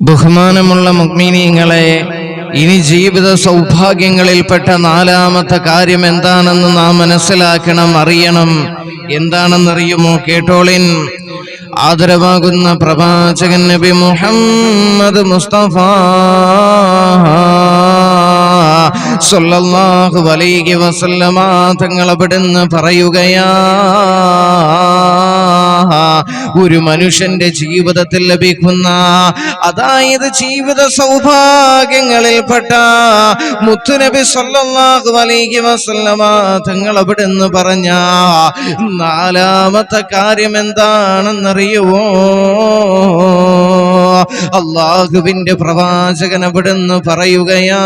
ബഹുമാനമുള്ള മുഗ്മിനീങ്ങളെ ഇനി ജീവിത സൗഭാഗ്യങ്ങളിൽപ്പെട്ട നാലാമത്തെ കാര്യം എന്താണെന്ന് നാം മനസ്സിലാക്കണം അറിയണം. എന്താണെന്നറിയുമോ കേട്ടോളിൻ? ആദരവാകുന്ന പ്രവാചകൻ നബി മുഹമ്മദ് മുസ്തഫ സല്ലല്ലാഹു അലൈഹി വസല്ലമ തങ്ങൾ അവിടുന്ന് പറയുകയാ ഒരു മനുഷ്യന്റെ ജീവിതത്തിൽ ലഭിക്കുന്ന അതായത് ജീവിത സൗഭാഗ്യങ്ങളിൽപ്പെട്ട മുത്തുനബി സല്ലല്ലാഹു അലൈഹി വസല്ലമ തങ്ങൾ അവിടുന്ന് പറഞ്ഞ നാലാമത്തെ കാര്യം എന്താണെന്നറിയുവോ അള്ളാഹുവിന്റെ പ്രവാചകൻ അവിടുന്ന് പറയുകയാ.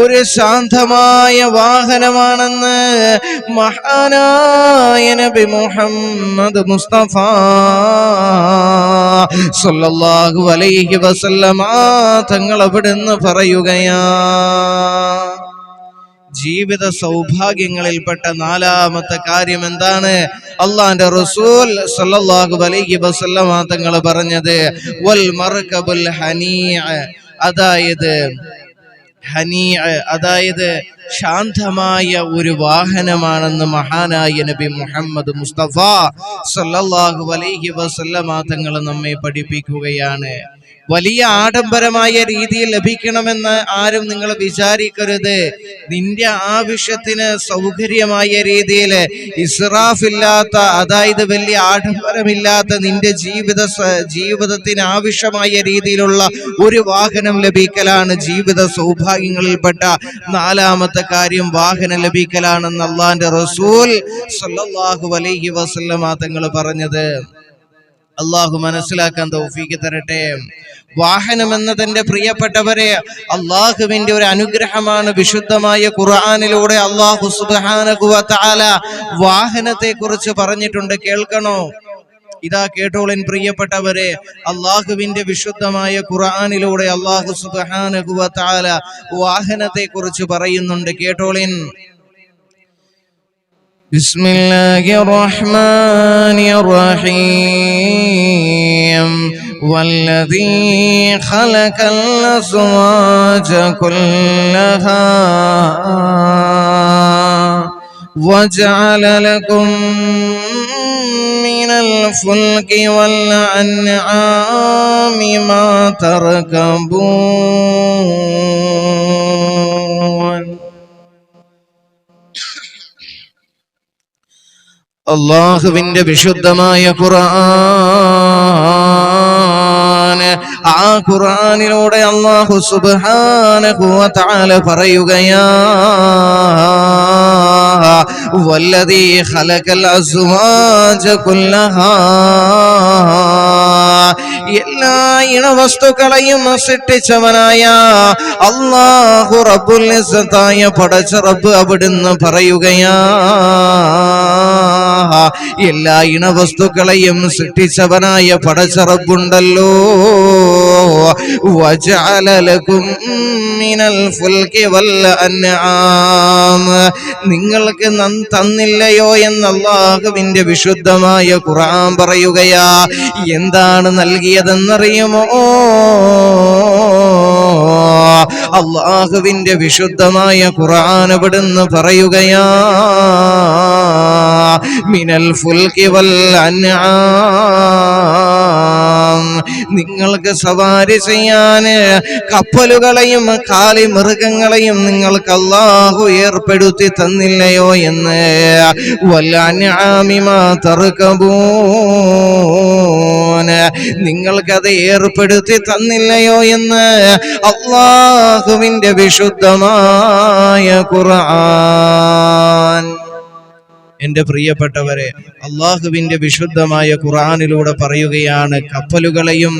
ഒരു ശാന്തമായ വാഹനമാണെന്ന് മഹാനായ നബി മുഹമ്മദ് മുസ്തഫ സല്ലല്ലാഹു അലൈഹി വസല്ലമ തങ്ങൾ അവിടുന്ന് പറയുകയാ. ജീവിത സൗഭാഗ്യങ്ങളിൽപ്പെട്ട നാലാമത്തെ കാര്യം എന്താണ്? അള്ളാന്റെ റസൂൽ സല്ലല്ലാഹു അലൈഹി വസല്ലമ തങ്ങൾ പറഞ്ഞത് വൽ മർകബുൽ ഹനീഅ. അതായത് ഹനീഅ അതായത് ശാന്തമായ ഒരു വാഹനമാണെന്ന് മഹാനായ നബി മുഹമ്മദ് മുസ്തഫ സല്ലല്ലാഹു അലൈഹി വസല്ലമ തങ്ങൾ നമ്മെ പഠിപ്പിക്കുകയാണ്. വലിയ ആഡംബരമായ രീതിയിൽ ലഭിക്കണമെന്ന് ആരും നിങ്ങൾ വിചാരിക്കരുത്. നിന്റെ ആവശ്യത്തിന് സൗകര്യമായ രീതിയിൽ ഇസ്രാഫില്ലാത്ത അതായത് വലിയ ആഡംബരമില്ലാത്ത നിന്റെ ജീവിത ജീവിതത്തിന് ആവശ്യമായ രീതിയിലുള്ള ഒരു വാഹനം ലഭിക്കലാണ് ജീവിത സൗഭാഗ്യങ്ങളിൽപ്പെട്ട നാലാമത്തെ കാര്യം വാഹനം ലഭിക്കലാണെന്ന് അള്ളാന്റെ റസൂൽ സല്ലല്ലാഹു അലൈഹി വസല്ലമ തങ്ങൾ പറഞ്ഞത്. അള്ളാഹു മനസ്സിലാക്കാൻ തൗഫീക്ക് തരട്ടെ. വാഹനം എന്നതിന്റെ പ്രിയപ്പെട്ടവരെ അള്ളാഹുവിന്റെ ഒരു അനുഗ്രഹമാണ് വിശുദ്ധമായ ഖുർആാനിലൂടെ അള്ളാഹു സുബ്ഹാനഹു വ തആല വാഹനത്തെ കുറിച്ച് പറഞ്ഞിട്ടുണ്ട്. കേൾക്കണോ? ഇതാ കേട്ടോളിൻ പ്രിയപ്പെട്ടവരെ അള്ളാഹുവിന്റെ വിശുദ്ധമായ ഖുർആാനിലൂടെ അള്ളാഹു സുബ്ഹാനഹു വ തആല വാഹനത്തെ കുറിച്ച് പറയുന്നുണ്ട് കേട്ടോളിൻ بسم الله الرحمن الرحيم. والذي خلق الأزواج كلها وجعل لكم من الفلك والأنعام ما تركبون. അള്ളാഹുവിന്റെ വിശുദ്ധമായ ഖുർആൻ. ആ ഖുർആനിലൂടെ അള്ളാഹു സുബ്ഹാനഹു തആല പറയുകയാ വല്ലദീ ഖലഖൽ അസ്വാജ കുല്ലഹാ. എല്ലാ ഇണവസ്തുക്കളെയും സൃഷ്ടിച്ചവനായ അള്ളാഹു റബ്ബുൽ ഇസ്സത്തായ പടച്ച റബ്ബ് അവിടുന്ന് പറയുകയാ എല്ലാ ഇണവസ്തുക്കളെയും സൃഷ്ടിച്ചവനായ പടച്ച റബ്ബുണ്ടല്ലോ. വജഅല لكم മിനൽ الفلك അൻആം. നിങ്ങൾക്ക് തന്നില്ലയോ എന്ന് അള്ളാഹുവിന്റെ വിശുദ്ധമായ ഖുർആൻ പറയുകയാ. എന്താണ് നൽകിയതെന്നറിയുമോ? അള്ളാഹുവിന്റെ വിശുദ്ധമായ ഖുർആൻ ഇവിടുന്ന് പറയുകയാ. മിനൽ ഫുൽക്കി വൽ അൻആം. നിങ്ങൾക്ക് സവാരി ചെയ്യാൻ കപ്പലുകളെയും കാലി മൃഗങ്ങളെയും നിങ്ങൾക്ക് അള്ളാഹു ഏർപ്പെടുത്തി തന്നില്ലയോ എന്ന്. നിങ്ങൾക്കത് ഏർപ്പെടുത്തി തന്നില്ലയോ എന്ന് അള്ളാഹുവിന്റെ വിശുദ്ധമായ ഖുർആൻ. എന്റെ പ്രിയപ്പെട്ടവരെ അള്ളാഹുവിന്റെ വിശുദ്ധമായ ഖുറാനിലൂടെ പറയുകയാണ് കപ്പലുകളെയും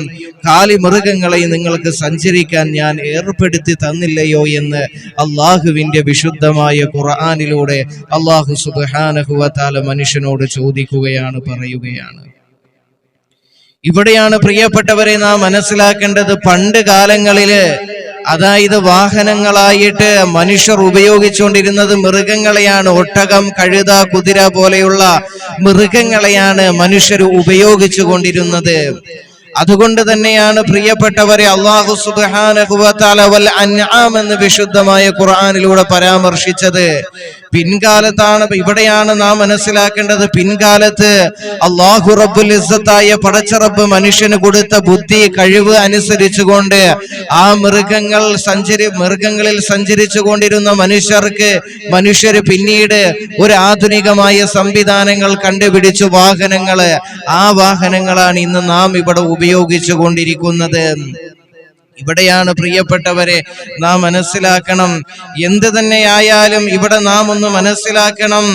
കാലിമൃഗങ്ങളെയും നിങ്ങൾക്ക് സഞ്ചരിക്കാൻ ഞാൻ ഏർപ്പെടുത്തി തന്നില്ലയോ? എന്ന് അള്ളാഹുവിന്റെ വിശുദ്ധമായ ഖുർആനിലൂടെ അള്ളാഹു സുബാനഹുവത്താല മനുഷ്യനോട് ചോദിക്കുകയാണ് പറയുകയാണ്. ഇവിടെയാണ് പ്രിയപ്പെട്ടവരെ നാം മനസ്സിലാക്കേണ്ടത് പണ്ട് കാലങ്ങളിൽ അതായത് വാഹനങ്ങളായിട്ട് മനുഷ്യർ ഉപയോഗിച്ചുകൊണ്ടിരുന്നത് മൃഗങ്ങളെയാണ്. ഒട്ടകം കഴുത കുതിര പോലെയുള്ള മൃഗങ്ങളെയാണ് മനുഷ്യർ ഉപയോഗിച്ചു കൊണ്ടിരുന്നത് അതുകൊണ്ട് തന്നെയാണ് പ്രിയപ്പെട്ടവരെ അള്ളാഹു സുബാന എന്ന് വിശുദ്ധമായ ഖുർആാനിലൂടെ പരാമർശിച്ചത്. പിൻകാലത്താണ് ഇവിടെയാണ് നാം മനസ്സിലാക്കേണ്ടത്. പിൻകാലത്ത് അള്ളാഹു റബ്ബുൽ ഇസ്സത്തായ പടച്ചറബ് മനുഷ്യന് കൊടുത്ത ബുദ്ധി കഴിവ് അനുസരിച്ചുകൊണ്ട് ആ മൃഗങ്ങൾ സഞ്ചരി മൃഗങ്ങളിൽ സഞ്ചരിച്ചു കൊണ്ടിരുന്ന മനുഷ്യർക്ക് മനുഷ്യർ പിന്നീട് ഒരു ആധുനികമായ സംവിധാനങ്ങൾ കണ്ടുപിടിച്ചു വാഹനങ്ങൾ. ആ വാഹനങ്ങളാണ് ഇന്ന് നാം ഇവിടെ ഉപയോഗിച്ചു കൊണ്ടിരിക്കുന്നത് ഇവിടെയാണ് പ്രിയപ്പെട്ടവരെ നാം മനസ്സിലാക്കണം. എന്ത് തന്നെയായാലും ഇവിടെ നാം ഒന്ന് മനസ്സിലാക്കണം.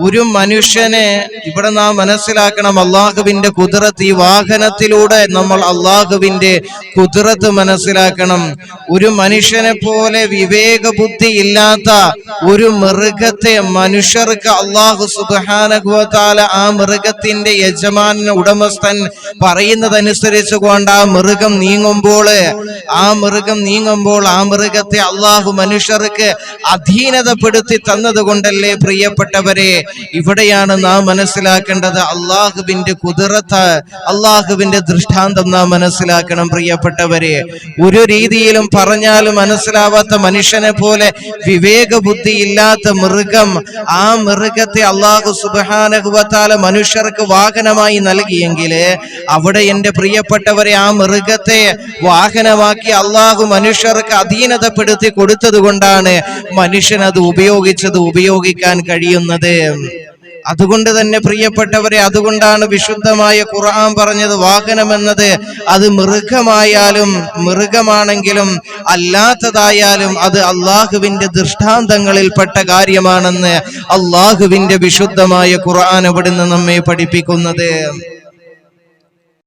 ഒരു മനുഷ്യനെ ഇവിടെ നാം മനസ്സിലാക്കണം അള്ളാഹുവിന്റെ കുതിരത്ത് ഈ വാഹനത്തിലൂടെ നമ്മൾ അള്ളാഹുവിന്റെ കുതിരത്ത് മനസ്സിലാക്കണം. ഒരു മനുഷ്യനെ പോലെ വിവേക ബുദ്ധി ഇല്ലാത്ത ഒരു മൃഗത്തെ മനുഷ്യർക്ക് അള്ളാഹു സുബാനകുവത്താല ആ മൃഗത്തിന്റെ യജമാനൻ ഉടമസ്ഥൻ പറയുന്നതനുസരിച്ച് കൊണ്ട് ആ മൃഗം നീങ്ങുമ്പോൾ ആ മൃഗം നീങ്ങുമ്പോൾ ആ മൃഗത്തെ അള്ളാഹു മനുഷ്യർക്ക് അധീനതപ്പെടുത്തി തന്നതുകൊണ്ടല്ലേ പ്രിയപ്പെട്ടവരെ? ഇവിടെയാണ് നാം മനസ്സിലാക്കേണ്ടത് അള്ളാഹുവിന്റെ കുതിരത്ത് അള്ളാഹുവിന്റെ ദൃഷ്ടാന്തം നാം മനസ്സിലാക്കണം പ്രിയപ്പെട്ടവരെ. ഒരു രീതിയിലും പറഞ്ഞാലും മനസ്സിലാവാത്ത മനുഷ്യനെ പോലെ വിവേക ബുദ്ധി ഇല്ലാത്ത മൃഗം ആ മൃഗത്തെ അള്ളാഹു സുബാനകുവത്താല മനുഷ്യർക്ക് വാഹനമായി നൽകിയെങ്കിൽ അവിടെ എന്റെ പ്രിയപ്പെട്ടവരെ ആ മൃഗത്തെ വാഹനമാക്കി അള്ളാഹു മനുഷ്യർക്ക് അധീനതപ്പെടുത്തി കൊടുത്തത് കൊണ്ടാണ് മനുഷ്യൻ അത് ഉപയോഗിച്ചത് ഉപയോഗിക്കാൻ കഴിയുന്നത്. അതുകൊണ്ട് തന്നെ പ്രിയപ്പെട്ടവരെ അതുകൊണ്ടാണ് വിശുദ്ധമായ ഖുർആൻ പറഞ്ഞത് വാഹനം എന്നത് അത് മൃഗമായാലും മൃഗമാണെങ്കിലും അല്ലാത്തതായാലും അത് അള്ളാഹുവിന്റെ ദൃഷ്ടാന്തങ്ങളിൽപ്പെട്ട കാര്യമാണെന്ന് അള്ളാഹുവിന്റെ വിശുദ്ധമായ ഖുർആൻ അവിടുന്ന് നമ്മെ പഠിപ്പിക്കുന്നത്.